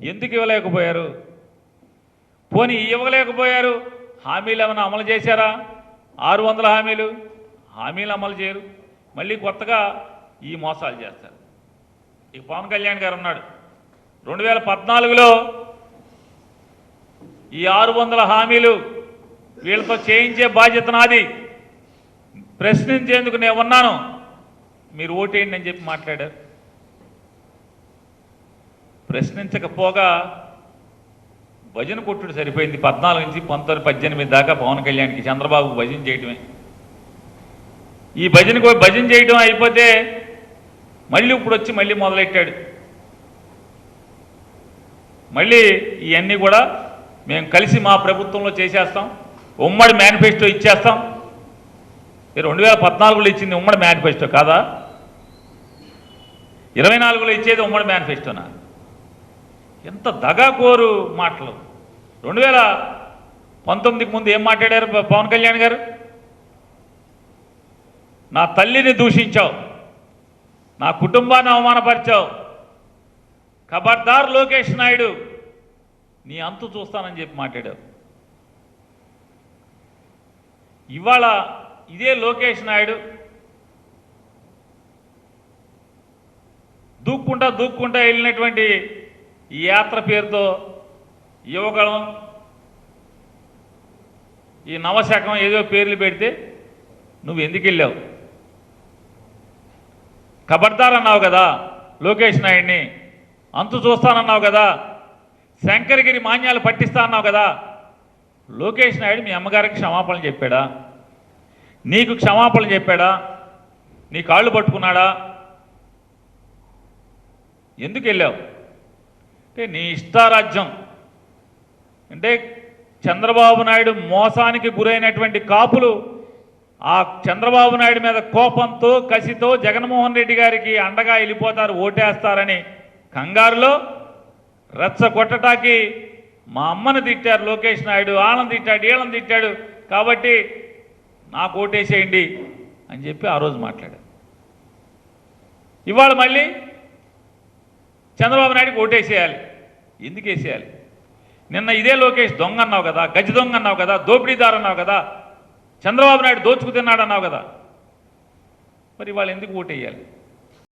ఎందుకు ఇవ్వలేకపోయారు? పోనీ ఇవ్వలేకపోయారు. హామీలు ఏమైనా అమలు చేశారా? ఆరు వందల హామీలు. హామీలు అమలు చేయరు. మళ్ళీ కొత్తగా ఈ మోసాలు చేస్తారు. ఈ పవన్ కళ్యాణ్ గారు ఉన్నాడు. రెండు వేల పద్నాలుగులో ఈ ఆరు వందల హామీలు వీళ్ళతో చేయించే బాధ్యత నాది. ప్రశ్నించేందుకు నేను ఉన్నాను. మీరు ఓటేయండి అని చెప్పి మాట్లాడారు. ప్రశ్నించకపోగా భజన కొట్టుడు సరిపోయింది. పద్నాలుగు నుంచి పంతొమ్మిది పద్దెనిమిది దాకా పవన్ కళ్యాణ్కి చంద్రబాబు భజన చేయటమే. ఈ భజనకు భజన చేయడం అయిపోతే మళ్ళీ ఇప్పుడు వచ్చి మళ్ళీ మొదలెట్టాడు. మళ్ళీ ఇవన్నీ కూడా మేము కలిసి మా ప్రభుత్వంలో చేసేస్తాం. ఉమ్మడి మేనిఫెస్టో ఇచ్చేస్తాం. ఈ రెండు వేల పద్నాలుగులో ఇచ్చింది ఉమ్మడి మేనిఫెస్టో కాదా? ఇరవై నాలుగులో ఇచ్చేది ఉమ్మడి మేనిఫెస్టోనా? ఎంత దగాకోరు మాటలు. రెండు వేల పంతొమ్మిదికి ముందు ఏం మాట్లాడారు పవన్ కళ్యాణ్ గారు? నా తల్లిని దూషించావు. నా కుటుంబాన్ని అవమానపరిచావు. ఖబర్దార్ లోకేష్ నాయుడు నీ అంతు చూస్తానని చెప్పి మాట్లాడావు ఇవాళ ఇదే లోకేష్ నాయుడు దూక్కుంటా దూక్కుంటా వెళ్ళినటువంటి ఈ యాత్ర పేరుతో యువగళం ఈ నవశకం ఏదో పేర్లు పెడితే నువ్వు ఎందుకు వెళ్ళావు? ఖబర్దార్ అన్నావు కదా లోకేష్ నాయుడిని. అంతు చూస్తానన్నావు కదా శంకరగిరి మాన్యాలు పట్టిస్తా అన్నావు కదా. లోకేష్ నాయుడు మీ అమ్మగారికి క్షమాపణలు చెప్పాడా? నీకు క్షమాపణలు చెప్పాడా? నీ కాళ్ళు పట్టుకున్నాడా? ఎందుకు వెళ్ళావు? అంటే నీ ఇష్టారాజ్యం. అంటే చంద్రబాబు నాయుడు మోసానికి గురైనటువంటి కాపులు ఆ చంద్రబాబు నాయుడు మీద కోపంతో కసితో జగన్మోహన్ రెడ్డి గారికి అండగా వెళ్ళిపోతారు ఓటేస్తారని కంగారులో రెచ్చగొట్టటానికి మా అమ్మను తిట్టారు లోకేష్ నాయుడు వాళ్ళని తిట్టాడు వీళ్ళని తిట్టాడు కాబట్టి నాకు ఓటేసేయండి అని చెప్పి ఆ రోజు మాట్లాడారు. ఇవాళ మళ్ళీ చంద్రబాబు నాయుడుకి ఓటేసేయాలి. ఎందుకు వేసేయాలి? నిన్న ఇదే లోకేష్ దొంగ అన్నావు కదా గజ దొంగ అన్నావు కదా దోపిడీదారు అన్నావు కదా చంద్రబాబు నాయుడు దోచుకు తిన్నాడు అన్నావు కదా. మరి వాళ్ళు ఎందుకు ఓటేయాలి